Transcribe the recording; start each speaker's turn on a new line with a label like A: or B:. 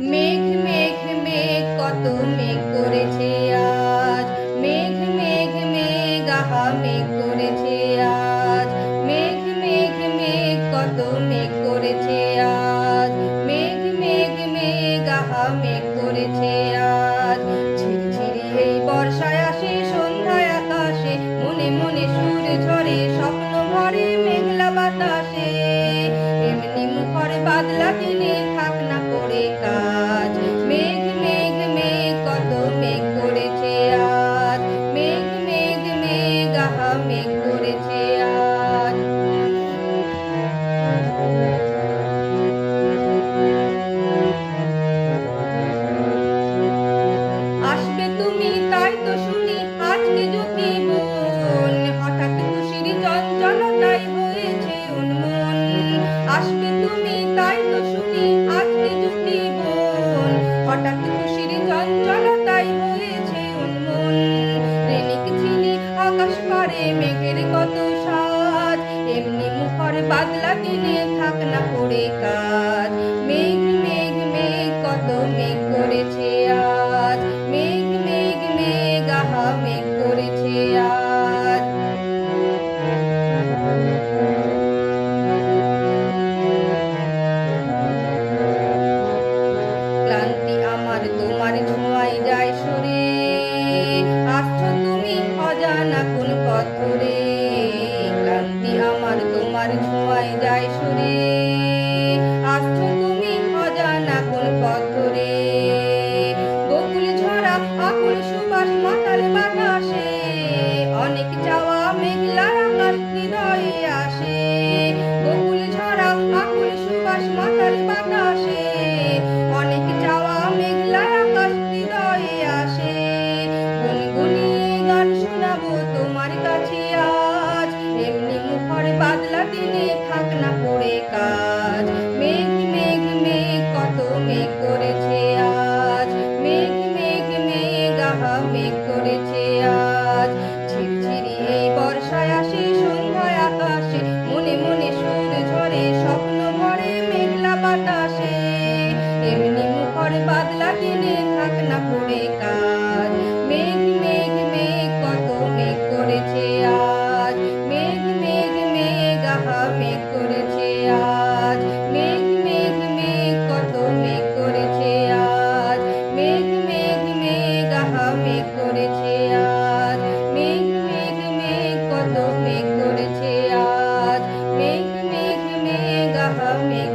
A: মেঘ মেঘ মেঘ, কত মেঘ করেছে আজ। মেঘ মেঘ মেঘ, আহা, মেঘ করেছে আজ। মেঘ মেঘ মেঘ, কত মেঘ করেছে আজ। মেঘ মেঘ মেঘ, আহা, মেঘ করেছে আজ। মেঘ করেছে আর মেঘ মেঘ মেঘ, আহা, মেঘ করেছে আর আসবে তুমি, তাই তো শুনি আজকে যদি বোন হঠাৎ খুশির চঞ্চলতাই হয়েছে উন্মন আসবে তুমি, তাই তো শুনি আজকে যদি বোন হঠাৎ খুশির চঞ্চল তাই হয়েছে আকাশ পারে মেঘের কত সাজ। এমনি মুখর বাদলা দিনে থাক না পড়ে কাজ। পাথরে আমার তোমার ছোঁয়ায় যায় সুরে। আসছো তুমি অজানা কোন পাথরে। বকুল ঝরা, আকুল সুবাস মাতাল বাতাসে। অনেক যাওয়া মেঘলা যাব তোমার কাছে আজ। এমনি মুখর বাদলা দিনে থাক না পড়ে কাজ। করেছে আজ। মেঘ মেঘ মেঘ, কত মেঘ করেছে আজ। মেঘ মেঘ মেঘ, আহা, মেঘ করেছে আজ। মেঘ মেঘ মেঘ, কত মেঘ করেছে আজ। মেঘ মেঘ মেঘ, আহা, মেঘ